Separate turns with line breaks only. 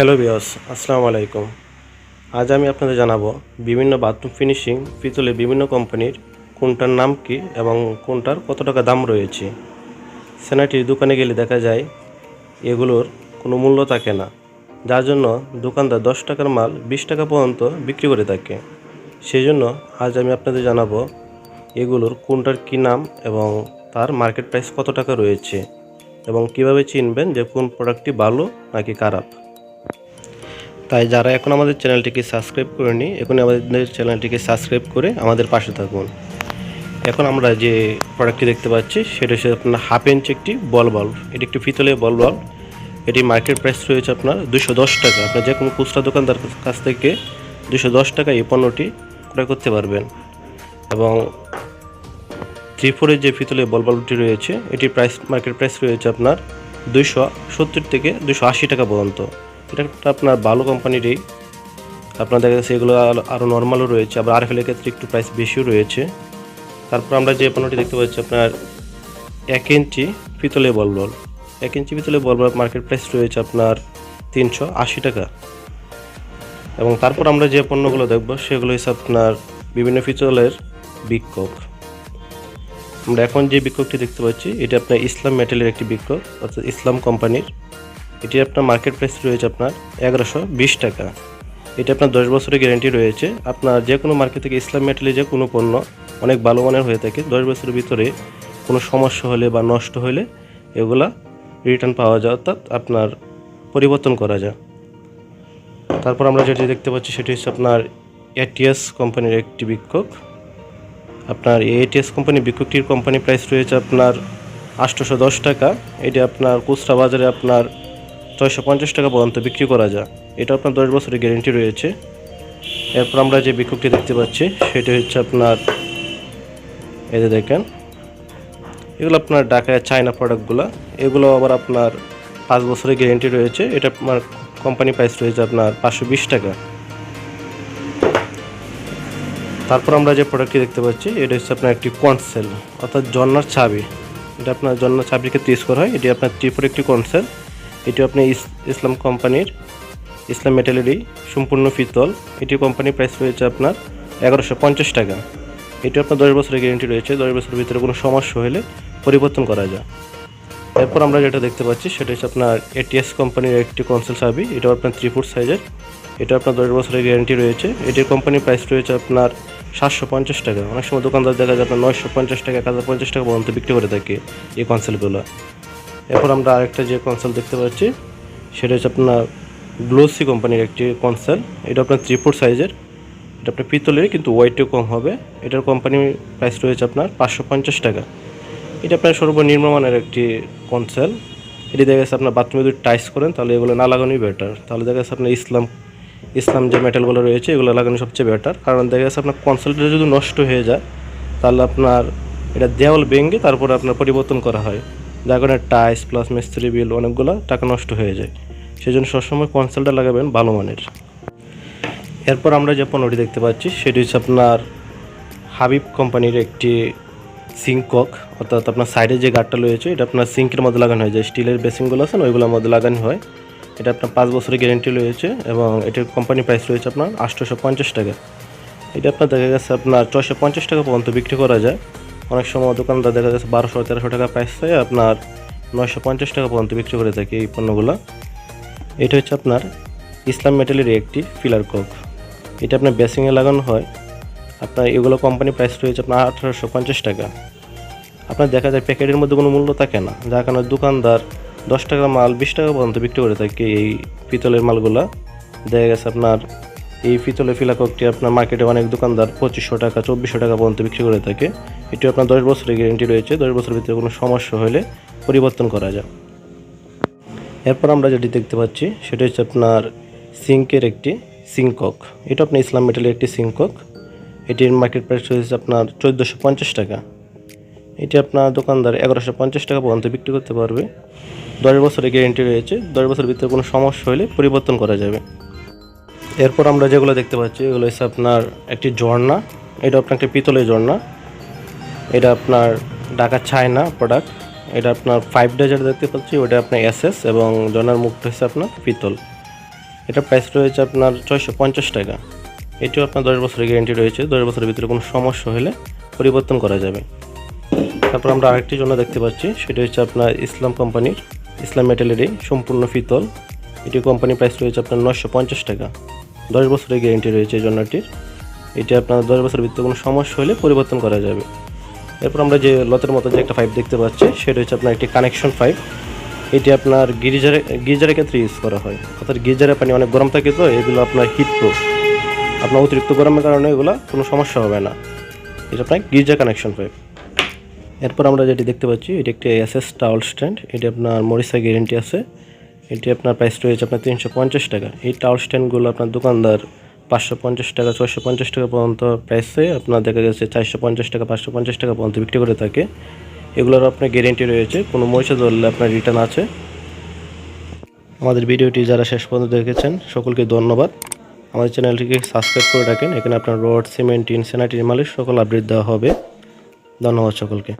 Hello বিয়স আসসালামু আলাইকুম। আজ আমি আপনাদের জানাব বিভিন্ন বাথরুম ফিনিশিং পিতলে বিভিন্ন কোম্পানির কোনটার নাম কি এবং কোনটার কত টাকা দাম রয়েছে। সেনাটির দোকানে গেলে দেখা যায়, এগুলোর কোনো মূল্য থাকে না, যার জন্য দোকানদার দশ টাকার মাল বিশ টাকা পর্যন্ত বিক্রি করে থাকে। সেই জন্য আজ আমি আপনাদের জানাব এগুলোর কোনটার কী নাম এবং তার মার্কেট প্রাইস কত টাকা রয়েছে এবং কীভাবে চিনবেন যে কোন প্রোডাক্টটি ভালো নাকি খারাপ। তাই যারা এখন আমাদের চ্যানেলটিকে সাবস্ক্রাইব করেনি এখন আমাদের চ্যানেলটিকে সাবস্ক্রাইব করে আমাদের পাশে থাকুন। এখন আমরা যে প্রোডাক্টটি দেখতে পাচ্ছি, সেটা হচ্ছে আপনার হাফ ইঞ্চ একটি বল বাল্ব এটি একটি ফিতলের বল বাল্ব এটি মার্কেট প্রাইস রয়েছে আপনার দুশো দশ টাকা। আপনার যে কোনো খুচরা দোকানদার কাছ থেকে দুশো দশ টাকা এই পণ্যটি ক্রয় করতে পারবেন। এবং থ্রি ফোরের যে ফিতলের বল বাল্বটি রয়েছে, এটির প্রাইস মার্কেট প্রাইস রয়েছে আপনার দুইশো সত্তর থেকে দুশো আশি টাকা পর্যন্ত। এটা একটা আপনার ভালো কোম্পানিরই। আপনার দেখা যাচ্ছে এগুলো আরো- আরও নর্মালও রয়েছে, আবার আর এর ক্ষেত্রে একটু প্রাইস বেশিও রয়েছে। তারপর আমরা যে পণ্যটি দেখতে পাচ্ছি আপনার এক ইঞ্চি পিতলে বল বল এক ইঞ্চি পিতলে বল বল মার্কেট প্রাইস রয়েছে আপনার তিনশো আশি টাকা। এবং তারপর আমরা যে পণ্যগুলো দেখব, সেগুলো হচ্ছে আপনার বিভিন্ন পিতলের বিক্ষোভ। আমরা এখন যে বিক্ষোভটি দেখতে পাচ্ছি, এটা আপনার ইসলাম মেটেলের একটি বিক্ষোভ, অর্থাৎ ইসলাম কোম্পানির। এটি আপনার মার্কেট প্রাইস রয়েছে আপনার এগারোশো বিশ টাকা। এটি আপনার দশ বছরের গ্যারেন্টি রয়েছে। আপনার যে কোনো মার্কেট থেকে ইসলাম মেটেলের যে কোনো পণ্য অনেক ভালো মানের হয়ে থাকে, দশ বছরের ভিতরে কোনো সমস্যা হলে বা নষ্ট হলে এগুলা রিটার্ন পাওয়া যায়, অর্থাৎ আপনার পরিবর্তন করা যায়। তারপর আমরা যেটি দেখতে পাচ্ছি সেটি হচ্ছে আপনার এটিএস কোম্পানির একটি বিক্ষোভ। আপনার এটিএস কোম্পানি বিক্ষোভটির কোম্পানি প্রাইস রয়েছে আপনার আটশোশো দশ টাকা। এটি আপনার খুচরা বাজারে আপনার ছয়শো পঞ্চাশ টাকা পর্যন্ত বিক্রি করা যায়। এটা আপনার দশ বছরের গ্যারেন্টি রয়েছে। এরপর আমরা যে বিক্ষোভটি দেখতে পাচ্ছি, সেটি হচ্ছে আপনার যে দেখেন, এগুলো আপনার ঢাকায় চায়না প্রোডাক্টগুলো এগুলো আবার আপনার পাঁচ বছরের গ্যারেন্টি রয়েছে। এটা আপনার কোম্পানি প্রাইস রয়েছে আপনার পাঁচশো বিশ টাকা। তারপর আমরা যে প্রোডাক্টটি দেখতে পাচ্ছি, এটা হচ্ছে আপনার একটি কনসেল অর্থাৎ জন্নার ছাবি। এটা আপনার জন্নার চাবির ক্ষেত্রে ইউজ করা হয়। এটি আপনার ত্রিপুর একটি কনসেল এটি আপনি ইস- ইসলাম কোম্পানির, ইসলাম মেটেলেরই সম্পূর্ণ পিতল। এটি কোম্পানির প্রাইস রয়েছে আপনার এগারোশো পঞ্চাশ টাকা। এটি আপনার দশ বছরের গ্যারেন্টি রয়েছে, দশ বছরের ভিতরে কোনো সমস্যা হলে পরিবর্তন করা যায়। এরপর আমরা যেটা দেখতে পাচ্ছি, সেটা হচ্ছে আপনার এটিএস কোম্পানির একটি কনসেল চাবি এটা আপনার থ্রি ফুট সাইজের এটা আপনার দশ বছরের গ্যারেন্টি রয়েছে, এটির কোম্পানির প্রাইস রয়েছে আপনার সাতশো পঞ্চাশ টাকা। অনেক সময় দোকানদার দেখা যায় আপনার নয়শো পঞ্চাশ টাকা, এক হাজার পঞ্চাশ টাকা পর্যন্ত বিক্রি করে থাকে এই কনসেলগুলো এরপর আমরা আরেকটা যে কনসেল দেখতে পাচ্ছি, সেটা হচ্ছে আপনার গ্লোসি কোম্পানির একটি কনসেল এটা আপনার থ্রি ফুট সাইজের এটা আপনার পিতলের কিন্তু ওয়েটও কম হবে। এটার কোম্পানি প্রাইস রয়েছে আপনার পাঁচশো পঞ্চাশ টাকা। এটা আপনার সর্বনিম্ন মানের একটি কনসেল এটি দেখা যাচ্ছে আপনার বাথরুমে যদি টাইস করেন, তাহলে এগুলো না লাগানোই বেটার তাহলে দেখা যাচ্ছে আপনার ইসলাম ইসলাম যে মেটালগুলো রয়েছে, এগুলো লাগানো সবচেয়ে বেটার কারণ দেখা যাচ্ছে আপনার কনসেলটা যদি নষ্ট হয়ে যায়, তাহলে আপনার এটা দেওয়াল ভেঙে তারপরে আপনার পরিবর্তন করা হয়। যার কারণে টাইস প্লাস মিস্ত্রি বিল অনেকগুলো টাকা নষ্ট হয়ে যায়। সেই জন্য সবসময় কনসেলটা লাগাবেন ভালো মানের। এরপর আমরা যে পণ্যটি দেখতে পাচ্ছি, সেটি হচ্ছে আপনার হাবিব কোম্পানির একটি সিঙ্কক অর্থাৎ আপনার সাইডে যে গার্ডটা রয়েছে, এটা আপনার সিঙ্কের মধ্যে লাগানো হয় যে স্টিলের বেসিনগুলো আছে ওইগুলোর মধ্যে লাগানো হয়। এটা আপনার পাঁচ বছরের গ্যারেন্টি রয়েছে এবং এটার কোম্পানি প্রাইস রয়েছে আপনার আটশোশো পঞ্চাশ টাকা। এটা আপনার দেখা গেছে আপনার ছয়শো পঞ্চাশ টাকা পর্যন্ত বিক্রি করা যায়। অনেক সময় দোকানদার দেখা যাচ্ছে বারোশো, তেরোশো টাকা প্রাইস পায় আপনার নয়শো পঞ্চাশ টাকা পর্যন্ত বিক্রি করে থাকে এই পণ্যগুলো। এটা হচ্ছে আপনার ইসলাম মেটালের একটি ফিলার কক এটা আপনার বেসিংয়ে লাগানো হয়। আপনার এগুলো কোম্পানি প্রাইস রয়েছে আপনার আঠারোশো পঞ্চাশ টাকা। আপনার দেখা যায় প্যাকেটের মধ্যে কোনো মূল্য থাকে না, যার কারণে দোকানদার দশ টাকা মাল বিশ টাকা পর্যন্ত বিক্রি করে থাকে এই পিতলের মালগুলা। দেখা গেছে আপনার এই পিতলের ফিলাককটি আপনার মার্কেটে অনেক দোকানদার পঁচিশশো টাকা, চব্বিশশো টাকা পর্যন্ত বিক্রি করে থাকে। এটি আপনার দশ বছরের গ্যারেন্টি রয়েছে। দশ বছরের ভিতরে কোনো সমস্যা হলে পরিবর্তন করা যায় এরপর আমরা যেটি দেখতে পাচ্ছি, সেটা হচ্ছে আপনার সিঙ্কের একটি সিঙ্কক এটা আপনার ইসলাম মেটালের একটি সিঙ্কক এটির মার্কেট প্রাইস রয়েছে আপনার চোদ্দোশো পঞ্চাশ টাকা। এটি আপনার দোকানদার এগারোশো পঞ্চাশ টাকা পর্যন্ত বিক্রি করতে পারবে। দশ বছরের গ্যারেন্টি রয়েছে। দশ বছরের ভিতরে কোনো সমস্যা হলে পরিবর্তন করা যাবে। এরপর আমরা যেগুলো দেখতে পাচ্ছি, এগুলো হচ্ছে আপনার একটি ঝর্ণা। এটা আপনার একটি পিতলের ঝর্ণা। এটা আপনার ঢাকা চায়না প্রোডাক্ট এটা আপনার ফাইভ ডে যেটা দেখতে পাচ্ছি, ওটা আপনার এসএস এবং জনার মুখটা হচ্ছে আপনার পিতল। এটা প্রাইস রয়েছে আপনার ছয়শো পঞ্চাশ টাকা। এটিও আপনার দশ বছরের গ্যারেন্টি রয়েছে। দশ বছরের ভিতরে কোনো সমস্যা হলে পরিবর্তন করা যাবে। তারপর আমরা আরেকটি জন্য দেখতে পাচ্ছি, সেটা হচ্ছে আপনার ইসলাম কোম্পানির ইসলাম মেটালেরই সম্পূর্ণ ফিতল এটি কোম্পানি প্রাইস রয়েছে আপনার নশো পঞ্চাশ টাকা। দশ বছরের গ্যারেন্টি রয়েছে এই জন্যটির এটি আপনার দশ বছরের ভিতরে কোনো সমস্যা হলে পরিবর্তন করা যাবে। এরপর আমরা যে লতের মতো যে একটা পাইপ দেখতে পাচ্ছি, সেটা হচ্ছে আপনার একটি কানেকশন পাইপ এটি আপনার গিজারে গিজারের ক্ষেত্রে ইউজ করা হয়। অর্থাৎ গিজারের পানি অনেক গরম থাকে তো, এগুলো আপনার হিট প্রুফ আপনার অতিরিক্ত গরমের কারণে এগুলো কোনো সমস্যা হবে না। এটা আপনার গিজার কানেকশন পাইপ এরপর আমরা যেটি দেখতে পাচ্ছি, এটি একটি এস এস টাওয়াল স্ট্যান্ড এটি আপনার মরিসা গ্যারেন্টি আছে। এটি আপনার প্রাইস রয়েছে আপনার তিনশো পঞ্চাশ টাকা। এই টাওয়াল স্ট্যান্ডগুলো আপনার দোকানদার পাঁচশো পঞ্চাশ টাকা, ছয়শো পঞ্চাশ টাকা পর্যন্ত প্রাইসে আপনার দেখা গেছে চারশো পঞ্চাশ টাকা, পাঁচশো পঞ্চাশ টাকা পর্যন্ত বিক্রি করে থাকে। এগুলোর আপনার গ্যারেন্টি রয়েছে, কোনো মরিচা ধরলে আপনার রিটার্ন আছে। আমাদের ভিডিওটি যারা শেষ পর্যন্ত দেখেছেন, সকলকে ধন্যবাদ। আমাদের চ্যানেলটিকে সাবস্ক্রাইব করে রাখেন। এখানে আপনার রড সিমেন্ট টিন সেনাটির মালিক সকল আপডেট দেওয়া হবে। ধন্যবাদ সকলকে।